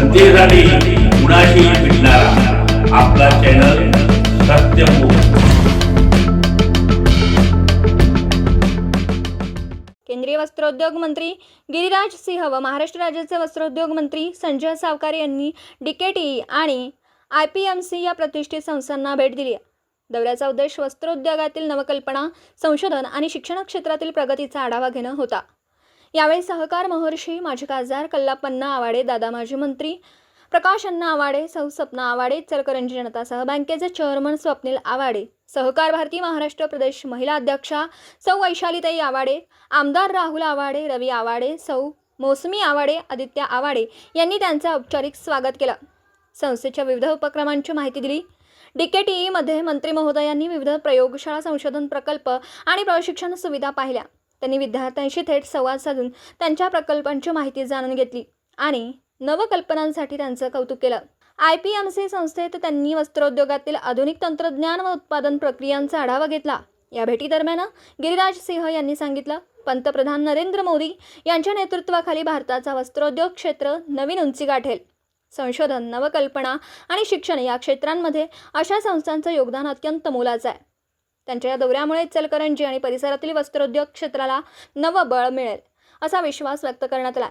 जनतेसाठी कुणाशी भेटणारा. आपला चॅनल सत्यमुख केंद्रीय वस्त्रोद्योग मंत्री गिरिराज सिंह व महाराष्ट्र राज्याचे वस्त्रोद्योग मंत्री संजय सावकार यांनी डीकेटी आणि आय पी एम सी या प्रतिष्ठित संस्थांना भेट दिली आहे. दौऱ्याचा उद्देश वस्त्रोद्योगातील नवकल्पना संशोधन आणि शिक्षण क्षेत्रातील प्रगतीचा आढावा घेणं होता. यावेळी सहकार महर्षी माजी खासदार कल्लापन्ना आवाडे दादा माजी मंत्री प्रकाश अण्णा आवाडे सौ सपना आवाडे चलकरंजी जनतासह बँकेचे चेअरमन स्वप्नील आवाडे सहकार भारती महाराष्ट्र प्रदेश महिला अध्यक्षा सौ वैशालीताई आवाडे आमदार राहुल आवाडे रवी आवाडे सौ मोसमी आवाडे आदित्य आवाडे यांनी त्यांचं औपचारिक स्वागत केलं. संस्थेच्या विविध उपक्रमांची माहिती दिली. मध्ये मंत्री महोदयांनी विविध प्रयोगशाळा संशोधन प्रकल्प आणि प्रशिक्षण सुविधा पाहिल्या. त्यांनी विद्यार्थ्यांशी थेट संवाद साधून त्यांच्या प्रकल्पांची माहिती जाणून घेतली आणि नवकल्पनांसाठी त्यांचं कौतुक केलं. आय पी एम सी संस्थेत त्यांनी वस्त्रोद्योगातील आधुनिक तंत्रज्ञान व उत्पादन प्रक्रियांचा आढावा घेतला. या भेटीदरम्यान गिरिराज सिंह यांनी सांगितलं पंतप्रधान नरेंद्र मोदी यांच्या नेतृत्वाखाली भारताचा वस्त्रोद्योग क्षेत्र नवीन उंची गाठेल. संशोधन नवकल्पना आणि शिक्षण या क्षेत्रांमध्ये अशा संस्थांचं योगदान अत्यंत मोलाचं आहे. त्यांच्या या दौऱ्यामुळे इचलकरंजी आणि परिसरातील वस्त्रोद्योग क्षेत्राला नवं बळ मिळेल असा विश्वास व्यक्त करण्यात आला.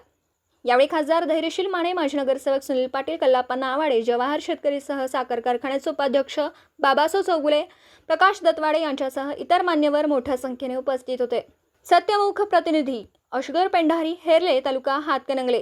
यावेळी खासदार धैर्यशील माने माजी नगरसेवक सुनील पाटील कल्लापन्ना आवाडे जवाहर शेतकरीसह साखर कारखान्याचे उपाध्यक्ष बाबासो चौगुले प्रकाश दत्वाडे यांच्यासह इतर मान्यवर मोठ्या संख्येने उपस्थित होते. सत्यमुख प्रतिनिधी अशगर पेंढारी हेरले तालुका हातकणंगले.